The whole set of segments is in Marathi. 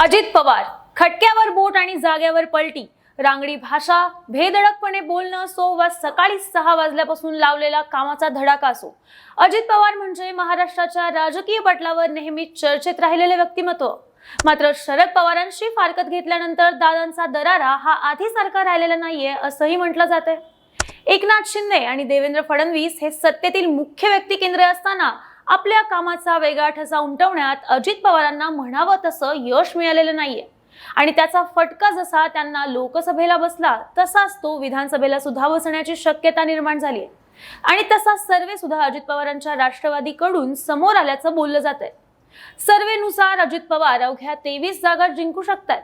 अजित पवार खटक्यावर बोट आणि जाग्यावर पलटी. रांगडी भाषा भेदडकपणे बोलणं असो वा सकाळी सहा वाजल्यापासून लावलेला कामाचा धडाका असो. अजित पवार म्हणजे महाराष्ट्राच्या राजकीय पटलावर नेहमी चर्चेत राहिलेले व्यक्तिमत्व. मात्र शरद पवारांशी फारकत घेतल्यानंतर दादांचा दरारा हा आधीसारखा राहिलेला नाहीये असंही म्हटलं जातंय. एकनाथ शिंदे आणि देवेंद्र फडणवीस हे सत्तेतील मुख्य व्यक्ती केंद्र असताना आपल्या कामाचा वेगळा ठसा उमटवण्यात अजित पवारांना म्हणावं तसं यश मिळालेलं नाहीये. आणि त्याचा फटका जसा त्यांना लोकसभेला बसला तसाच तो विधानसभेला सुद्धा बसण्याची शक्यता निर्माण झाली आहे आणि तसा सर्वे सुद्धा अजित पवारांच्या राष्ट्रवादीकडून समोर आल्याचं बोललं जात आहे सर्वेनुसार अजित पवार अवघ्या तेवीस जागा जिंकू शकतात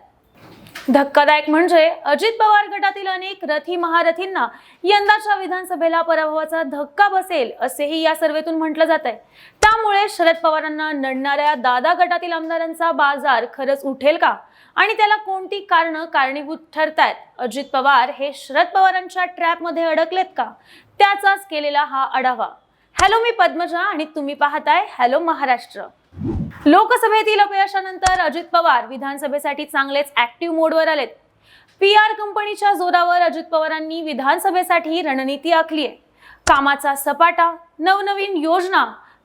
धक्कादायक म्हणजे अजित पवार गटातील अनेक रथी महारथींना यंदाच्या विधानसभेला पराभवाचा धक्का बसेल असेही या सर्वेतून म्हटलं जात आहे त्यामुळे शरद पवारांना नडणाऱ्या दादा गटातील आमदारांचा बाजार खरंच उठेल का? आणि त्याला कोणती कारणं कारणीभूत ठरतायत? अजित पवार हे शरद पवारांच्या ट्रॅपमध्ये अडकलेत का? त्याचाच केलेला हा आढावा. हॅलो मी पद्मजा आणि तुम्ही पाहताय हॅलो महाराष्ट्र. लोकसभेतील अपयशानंतर अजित पवार विधानसभेसाठी चांगलेच ऍक्टिव्ह मोडवर आलेत. पी आर कंपनीच्या जोरावर अजित पवारांनी विधानसभेसाठी रणनीती आखली आहे. कामाचा सपाटा नवनवीन योजना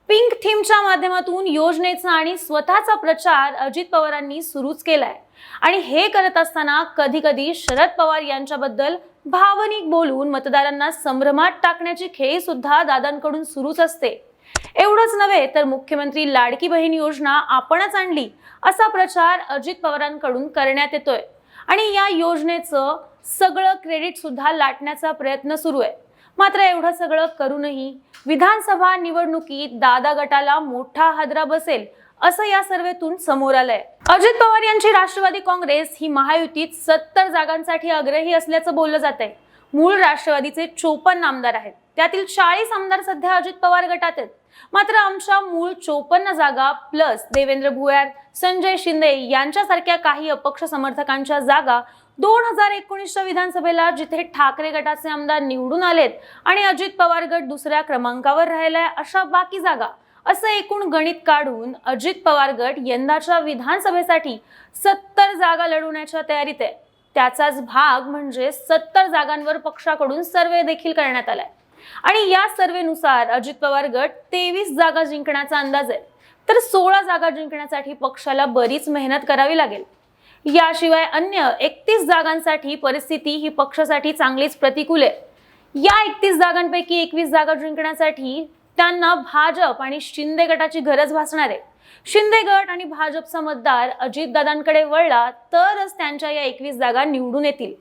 पिंक थीमच्या माध्यमातून योजनेचा आणि स्वतःचा प्रचार अजित पवारांनी सुरूच केलाय. आणि हे करत असताना कधी कधी शरद पवार यांच्याबद्दल भावनिक बोलून मतदारांना संभ्रमात टाकण्याची खेळी सुद्धा दादांकडून सुरूच असते. एवढंच नव्हे तर मुख्यमंत्री लाडकी बहीण योजना आपणच आणली असा प्रचार अजित पवारांकडून करण्यात येतोय. आणि या योजनेचं सगळं क्रेडिट सुद्धा लाटण्याचा प्रयत्न सुरू आहे. मात्र एवढं सगळं करूनही विधानसभा निवडणुकीत दादा गटाला मोठा हादरा बसेल असं या सर्वेतून समोर आलंय. अजित पवार यांची राष्ट्रवादी काँग्रेस ही महायुतीत सत्तर जागांसाठी आग्रही असल्याचं बोललं जात आहे मूळ राष्ट्रवादीचे चोपन्न आमदार आहेत. त्यातील चाळीस आमदार सध्या अजित पवार गटात आहेत. मात्र आमच्या मूळ चोपन्न जागा प्लस देवेंद्र भुयार संजय शिंदे यांच्यासारख्या काही अपक्ष समर्थकांच्या जागा दोन हजार एकोणीसच्या विधानसभेला जिथे ठाकरे गटाचे आमदार निवडून आलेत आणि अजित पवार गट दुसऱ्या क्रमांकावर राहिलाय अशा बाकी जागा असं एकूण गणित काढून अजित पवार गट यंदाच्या विधानसभेसाठी सत्तर जागा लढवण्याच्या तयारीत आहे. त्याचाच भाग म्हणजे सत्तर जागांवर पक्षाकडून सर्वे देखील करण्यात आलाय. आणि या सर्वेनुसार अजित पवार गट तेवीस जागा जिंकण्याचा अंदाज आहे. तर सोळा जागा जिंकण्यासाठी पक्षाला बरीच मेहनत करावी लागेल. याशिवाय अन्य एकतीस जागांसाठी परिस्थिती ही पक्षासाठी चांगलीच प्रतिकूल आहे. या एकतीस जागांपैकी एकवीस जागा जिंकण्यासाठी त्यांना भाजप आणि शिंदे गटाची गरज भासणार आहे. शिंदे गट आणि भाजपचा मतदार अजितदादांकडे वळला तरच त्यांच्या या एकवीस जागा निवडून येतील.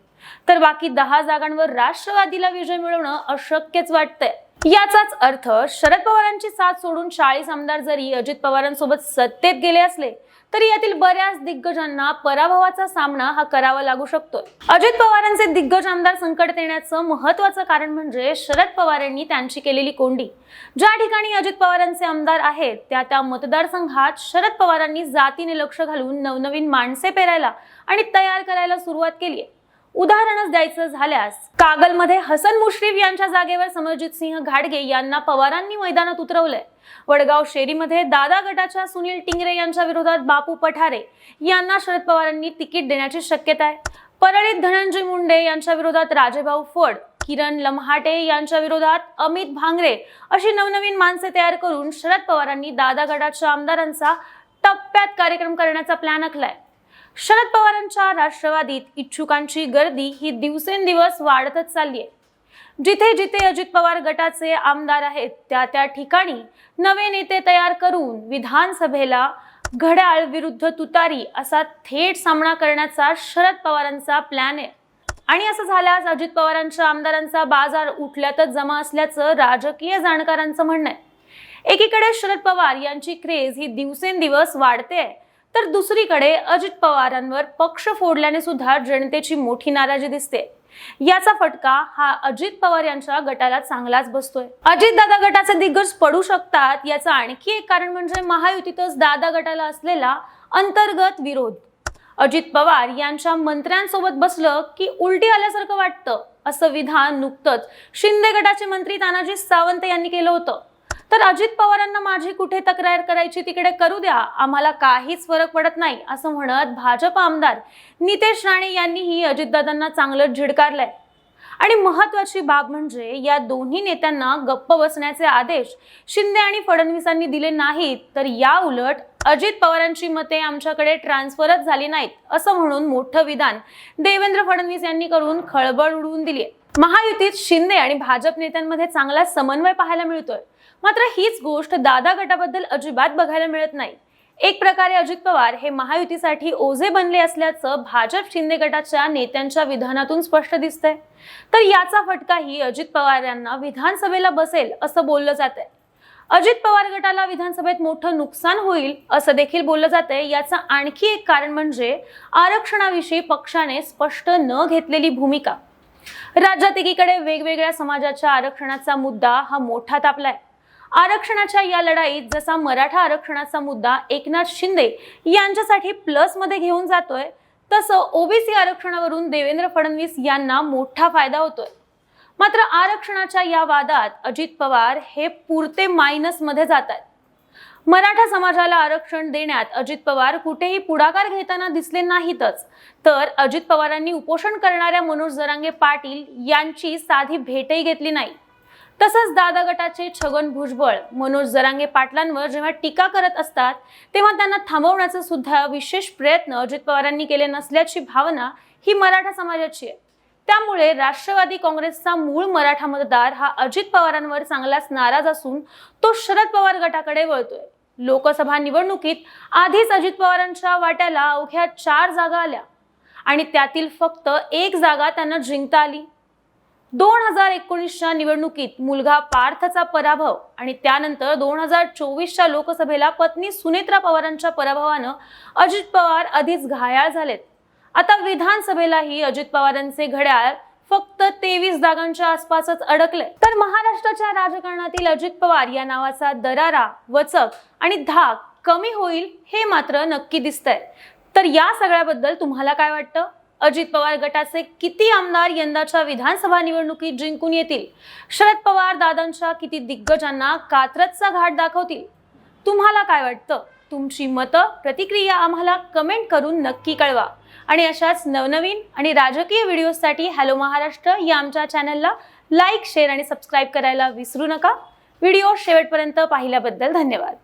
तर बाकी दहा जागांवर राष्ट्रवादीला विजय मिळवणं अशक्यच वाटतंय. याचाच अर्थ शरद पवारांची साथ सोडून चाळीस आमदार जरी अजित पवारांसोबत सत्तेत गेले असले तरी यातील बऱ्याच दिग्गजांना पराभवाचा सामना हा करावा लागू शकतो अजित पवारांचे दिग्गज आमदार संकट येण्याचं महत्वाचं कारण म्हणजे शरद पवारांनी त्यांची केलेली कोंडी. ज्या ठिकाणी अजित पवारांचे आमदार आहेत त्या त्या मतदारसंघात शरद पवारांनी जातीने लक्ष घालून नवनवीन माणसे पेरायला आणि तयार करायला सुरुवात केली आहे उदाहरणच द्यायचं झाल्यास कागलमध्ये हसन मुश्रीफ यांच्या जागेवर समरजित सिंह घाडगे यांना पवारांनी मैदानात उतरवलंय. वडगाव शेरीमध्ये दादा गटाच्या सुनील टिंगरे यांच्या विरोधात बापू पठारे यांना शरद पवारांनी तिकीट देण्याची शक्यता आहे. परळीत धनंजय मुंडे यांच्या विरोधात राजेभाऊ फड किरण लम्हाटे यांच्या विरोधात अमित भांगरे अशी नवनवीन माणसे तयार करून शरद पवारांनी दादा गटाच्या आमदारांचा टप्प्यात कार्यक्रम करण्याचा प्लॅन आखलाय. शरद पवारांच्या राष्ट्रवादीत इच्छुकांची गर्दी ही दिवसेंदिवस वाढतच चालली आहे जिथे जिथे अजित पवार गटाचे आमदार आहेत त्या त्या ठिकाणी नवे नेते तयार करून विधानसभेला घड्याळ विरुद्ध तुतारी असा थेट सामना करण्याचा शरद पवारांचा प्लॅन आहे. आणि असं झाल्यास अजित पवारांच्या आमदारांचा बाजार उठल्यातच जमा असल्याचं राजकीय जाणकारांचं म्हणणं आहे. एकीकडे शरद पवार यांची क्रेज ही दिवसेंदिवस वाढते आहे तर दुसरीकडे अजित पवारांवर पक्ष फोडल्याने सुद्धा जनतेची मोठी नाराजी दिसते. याचा फटका हा अजित पवार यांच्या गटाला चांगलाच बसतोय. अजित दादा गटाचे दिग्गज पडू शकतात याचं आणखी एक कारण म्हणजे महायुतीतच दादा गटाला असलेला अंतर्गत विरोध. अजित पवार यांच्या मंत्र्यांसोबत बसलं की उलटी आल्यासारखं वाटतं असं विधान नुकतंच शिंदे गटाचे मंत्री तानाजी सावंत यांनी केलं होतं. तर अजित पवारांना माझी कुठे तक्रार करायची तिकडे करू द्या. आम्हाला काहीच फरक पडत नाही असं म्हणत भाजप आमदार नितेश राणे यांनीही अजितदादांना चांगलं झिडकारलंय. आणि महत्वाची बाब म्हणजे या दोन्ही नेत्यांना गप्प बसण्याचे आदेश शिंदे आणि फडणवीसांनी दिले नाहीत तर या उलट अजित पवारांची मते आमच्याकडे ट्रान्सफरच झाली नाहीत असं म्हणून मोठं विधान देवेंद्र फडणवीस यांनी करून खळबळ उडवून दिली महायुतीत शिंदे आणि भाजप नेत्यांमध्ये चांगला समन्वय पाहायला मिळतोय. मात्र हीच गोष्ट दादा गटाबद्दल अजिबात बघायला मिळत नाही. एक प्रकारे अजित पवार हे महायुतीसाठी ओझे बनले असल्याचं भाजप शिंदे गटाच्या नेत्यांच्या विधानातून स्पष्ट दिसतंय. तर याचा फटकाही अजित पवार यांना विधानसभेला बसेल असं बोललं जात आहे अजित पवार गटाला विधानसभेत मोठं नुकसान होईल असं देखील बोललं जात आहे याचं आणखी एक कारण म्हणजे आरक्षणाविषयी पक्षाने स्पष्ट न घेतलेली भूमिका. राज्यात एकीकडे वेगवेगळ्या समाजाच्या आरक्षणाचा मुद्दा हा मोठा तापलाय. आरक्षणाच्या या लढाईत जसा मराठा आरक्षणाचा मुद्दा एकनाथ शिंदे यांच्यासाठी प्लसमध्ये घेऊन जातोय तसं ओबीसी आरक्षणावरून देवेंद्र फडणवीस यांना मोठा फायदा होतोय. मात्र आरक्षणाच्या या वादात अजित पवार हे पुरते मायनसमध्ये जात आहेत मराठा समाजाला आरक्षण देण्यात अजित पवार कुठेही पुढाकार घेताना दिसले नाहीतच. तर अजित पवारांनी उपोषण करणाऱ्या मनोज जरांगे पाटील यांची साधी भेटही घेतली नाही. तसंच दादा गटाचे छगन भुजबळ मनोज जरांगे पाटलांवर जेव्हा टीका करत असतात तेव्हा त्यांना थांबवण्याचा सुद्धा विशेष प्रयत्न अजित पवारांनी केले नसल्याची भावना ही मराठा समाजाची आहे. त्यामुळे राष्ट्रवादी काँग्रेसचा मूळ मराठा मतदार हा अजित पवारांवर चांगलाच नाराज असून तो शरद पवार गटाकडे वळतोय. लोकसभा निवडणुकीत आधीच अजित पवारांच्या वाट्याला अवघ्या चार जागा आल्या आणि त्यातील फक्त एक जागा त्यांना जिंकता आली. दोन हजार एकोणीसच्या निवडणुकीत मुलगा पार्थचा पराभव आणि त्यानंतर दोन हजार चोवीसच्या लोकसभेला पत्नी सुनेत्रा पवारांच्या पराभवानं अजित पवार आधीच घायाळ झालेत. आता विधानसभेलाही अजित पवारांचे घड्याळ फक्त तेवीस जागांच्या आसपासच अडकले तर महाराष्ट्राच्या राजकारणातील अजित पवार या नावाचा दरारा वचक आणि धाक कमी होईल हे मात्र नक्की दिसतंय. तर या सगळ्याबद्दल तुम्हाला काय वाटतं? अजित पवार गटाचे किती आमदार यंदाच्या विधानसभा निवडणुकीत जिंकून येतील? शरद पवार दादांच्या किती दिग्गजांना कात्रजचा घाट दाखवतील? तुम्हाला काय वाटतं? तुमची मतं प्रतिक्रिया आम्हाला कमेंट करून नक्की कळवा. आणि अशाच नवनवीन आणि राजकीय व्हिडिओसाठी हॅलो महाराष्ट्र या आमच्या चॅनलला लाईक शेअर आणि सबस्क्राईब करायला विसरू नका. व्हिडिओ शेवटपर्यंत पाहिल्याबद्दल धन्यवाद.